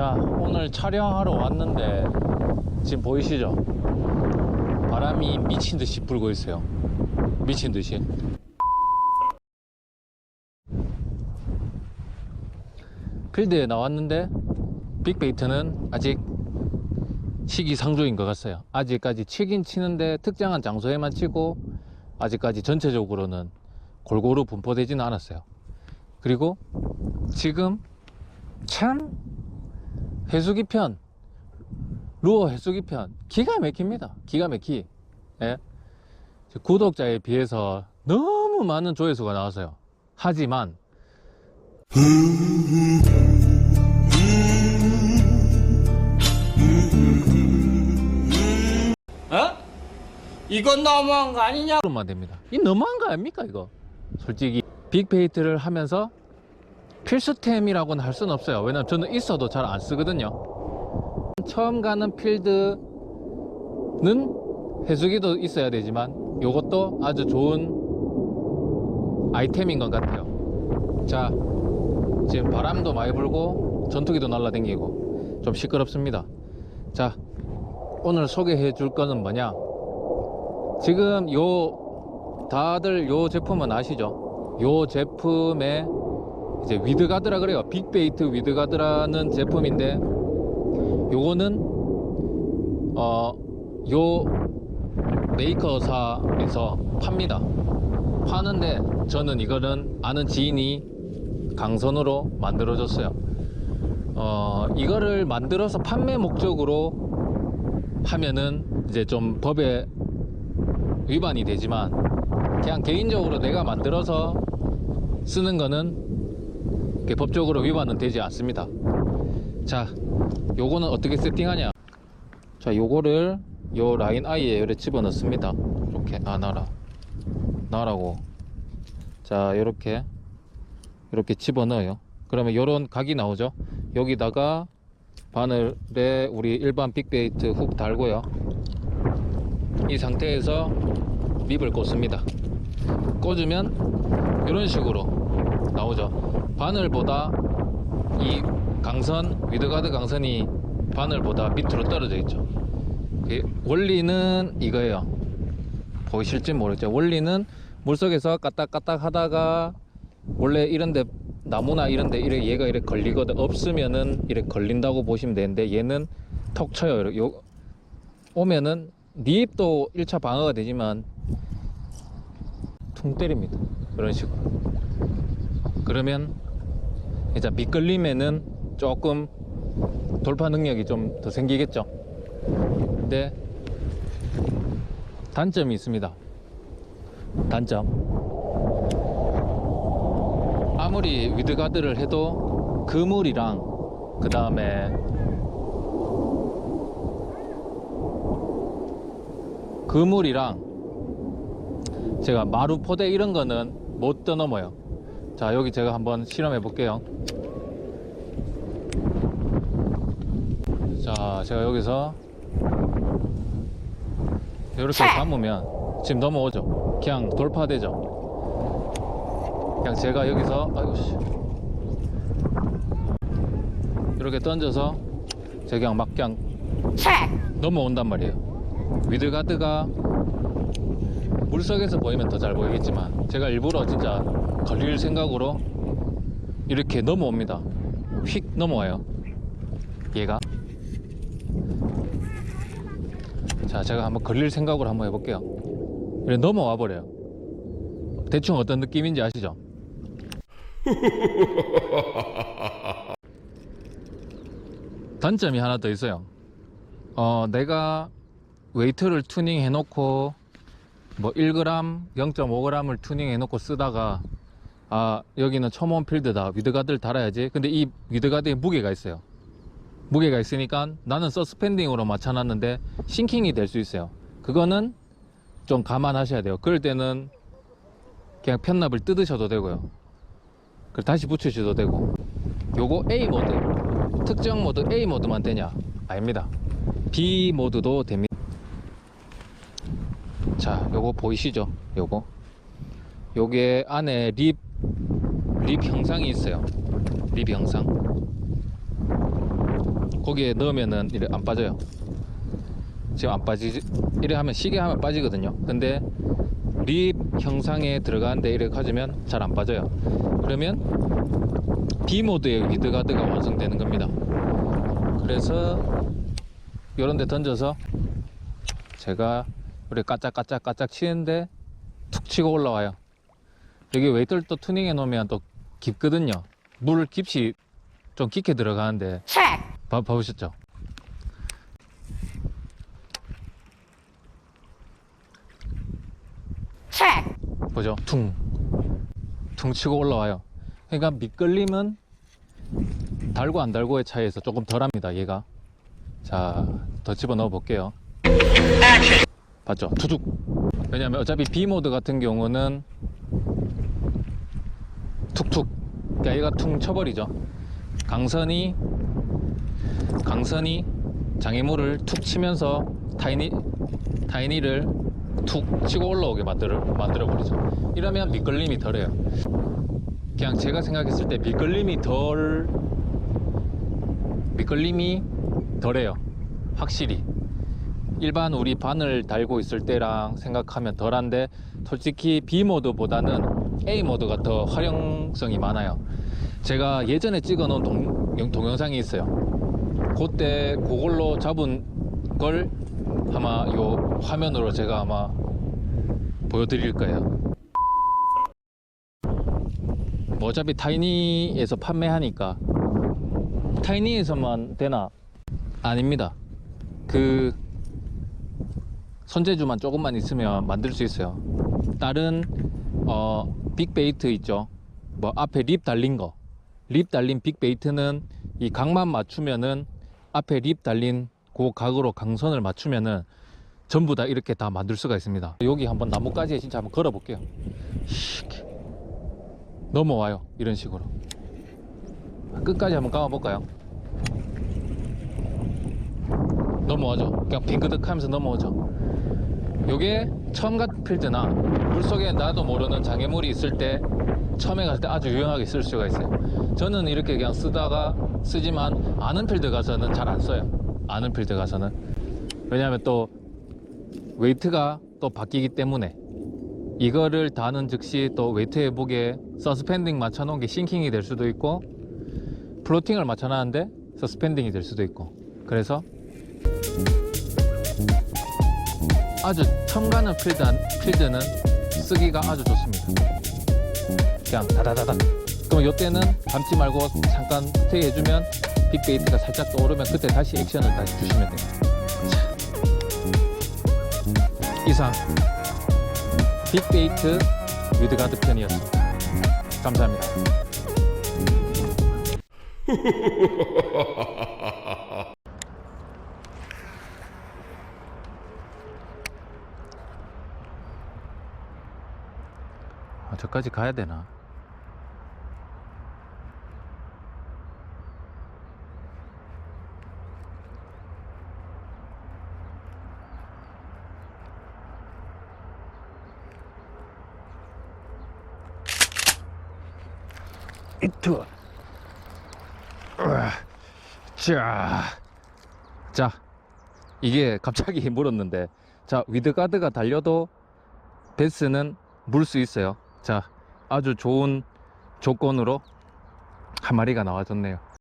자, 오늘 촬영하러 왔는데 지금 보이시죠? 바람이 미친 듯이 불고 있어요. 미친 듯이. 필드에 나왔는데 빅베이트는 아직 시기상조인 것 같아요. 아직까지 치긴 치는데 특정한 장소에만 치고 아직까지 전체적으로는 골고루 분포되지는 않았어요. 그리고 지금 참 해수기 편 루어 해수기 편 기가 막힙니다. 기가 막히. 예? 구독자에 비해서 너무 많은 조회수가 나왔어요. 하지만 어? 이건 너무한 거 아니냐? 만 됩니다. 이 너무한 거 아닙니까 이거? 솔직히 빅베이트를 하면서 필수템이라고는 할 수는 없어요. 왜냐면 저는 있어도 잘 안 쓰거든요. 처음 가는 필드는 해수기도 있어야 되지만 이것도 아주 좋은 아이템인 것 같아요. 자, 지금 바람도 많이 불고 전투기도 날라다니고 좀 시끄럽습니다. 자, 오늘 소개해 줄 거는 뭐냐? 지금 요 다들 요 제품은 아시죠? 요 제품의 이제 위드가드라 그래요. 빅베이트 위드가드라는 제품인데 요거는 어요 메이커사에서 팝니다. 파는데 저는 이거는 아는 지인이 강선으로 만들어줬어요. 어 이거를 만들어서 판매 목적으로 하면은 이제 좀 법에 위반이 되지만 그냥 개인적으로 내가 만들어서 쓰는 거는 법적으로 위반은 되지 않습니다. 자, 요거는 어떻게 세팅하냐? 자, 요거를 요 라인 아이에 이렇게 집어 넣습니다. 이렇게 아 나라 나라고. 자, 요렇게 이렇게 집어 넣어요. 그러면 요런 각이 나오죠. 여기다가 바늘에 우리 일반 빅베이트 훅 달고요. 이 상태에서 립을 꽂습니다. 꽂으면 이런 식으로 나오죠. 바늘보다 이 강선, 위드가드 강선이 바늘보다 밑으로 떨어져 있죠. 그 원리는 이거예요. 보이실지 모르겠죠. 원리는 물속에서 까딱까딱 하다가 원래 이런데 나무나 이런데 이렇게 얘가 이렇게 걸리거든 없으면은 이렇게 걸린다고 보시면 되는데 얘는 톡 쳐요. 요 오면은 립도 1차 방어가 되지만 퉁 때립니다. 그런 식으로. 그러면 이제 미끌림에는 조금 돌파 능력이 좀 더 생기겠죠. 근데 단점이 있습니다. 단점. 아무리 위드가드를 해도 그물이랑 그 다음에 그물이랑 제가 마루 포대 이런 거는 못 떠넘어요. 자, 여기 제가 한번 실험해 볼게요. 자, 제가 여기서 이렇게 감으면 지금 넘어오죠. 그냥 돌파되죠. 그냥 제가 여기서 아이고 씨. 이렇게 던져서 제가 그냥 막 그냥 넘어온단 말이에요. 위드가드가 물속에서 보이면 더 잘 보이겠지만 제가 일부러 진짜 걸릴 생각으로 이렇게 넘어옵니다. 휙 넘어와요. 얘가. 자, 제가 한번 걸릴 생각으로 한번 해볼게요. 그래 넘어와 버려요. 대충 어떤 느낌인지 아시죠? 단점이 하나 더 있어요. 어, 내가 웨이트를 투닝 해놓고 뭐 1g, 0.5g을 투닝 해 놓고 쓰다가 아 여기는 첨원 필드다. 위드가드를 달아야지. 근데 이 위드가드에 무게가 있어요. 무게가 있으니까 나는 서스펜딩으로 맞춰놨는데 싱킹이 될 수 있어요. 그거는 좀 감안하셔야 돼요. 그럴 때는 그냥 편납을 뜯으셔도 되고요. 그리고 다시 붙이셔도 되고. 요거 A 모드. 특정 모드 A 모드만 되냐? 아닙니다. B 모드도 됩니다 자 요거 보이시죠 요거 요게 안에 립, 립 형상이 있어요 립 형상 거기에 넣으면은 이래 안 빠져요. 지금 안 빠지지 이래 하면 시계 하면 빠지거든요. 근데 립 형상에 들어가는데 이렇게 가지면 잘 안 빠져요. 그러면 B 모드의 위드가드가 완성되는 겁니다. 그래서 이런 데 던져서 제가 이렇게 까짝까짝 까짝 치는데 툭 치고 올라와요. 여기 웨이트를 또 투닝해 놓으면 또 깊거든요. 물 깊이 좀 깊게 들어가는데 봐, 봐보셨죠? 보죠? 퉁. 퉁 치고 올라와요. 그러니까 미끌림은 달고 안 달고의 차이에서 조금 덜합니다, 얘가. 자, 더 집어 넣어 볼게요. 봤죠? 투둑. 왜냐면 어차피 B 모드 같은 경우는 툭툭. 그러니까 얘가 퉁 쳐버리죠. 강선이 강선이 장애물을 툭 치면서 타이니 타이니를 툭 치고 올라오게 만들어 만들어 버리죠. 이러면 미끌림이 덜해요. 그냥 제가 생각했을 때 미끌림이 덜 미끌림이 덜해요. 확실히 일반 우리 바늘 달고 있을 때랑 생각하면 덜한데 솔직히 B 모드보다는 A 모드가 더 활용성이 많아요. 제가 예전에 찍어 놓은 동, 영- 동영상이 있어요. 그때 그걸로 잡은 걸 아마 요 화면으로 제가 아마 보여드릴 거예요. 뭐 어차피 타이니에서 판매하니까 타이니에서만 되나? 아닙니다. 그 손재주만 조금만 있으면 만들 수 있어요. 다른 어 빅베이트 있죠. 뭐 앞에 립 달린 거. 립 달린 빅베이트는 이 각만 맞추면은 앞에 립 달린 그 각으로 강선을 맞추면은 전부 다 이렇게 다 만들 수가 있습니다. 여기 한번 나뭇가지에 진짜 한번 걸어 볼게요. 넘어와요. 이런 식으로. 끝까지 한번 감아 볼까요? 넘어가죠. 그냥 빙그득 하면서 넘어오죠. 요게 첨갓 필드나 물속에 나도 모르는 장애물이 있을 때 처음에 갈 때 아주 유용하게 쓸 수가 있어요. 저는 이렇게 그냥 쓰다가 쓰지만 아는 필드 가서는 잘 안 써요. 아는 필드 가서는. 왜냐하면 또 웨이트가 또 바뀌기 때문에 이거를 다는 즉시 또 웨이트 회복에 서스펜딩 맞춰놓은 게 싱킹이 될 수도 있고 플로팅을 맞춰놨는데 서스펜딩이 될 수도 있고 그래서 아주 첨가는 필드, 필드는 쓰기가 아주 좋습니다. 그냥 다다다다. 그럼 이때는 감지 말고 잠깐 스테이 해주면 빅베이트가 살짝 떠오르면 그때 다시 액션을 다시 주시면. 자. 이상 빅베이트 위드가드 편이었습니다. 감사합니다. 저까지 가야 되나? 이투 자, 자, 이게 갑자기 물었는데, 자, 위드가드가 달려도 베스는 물 수 있어요. 자, 아주 좋은 조건으로 한 마리가 나와줬네요.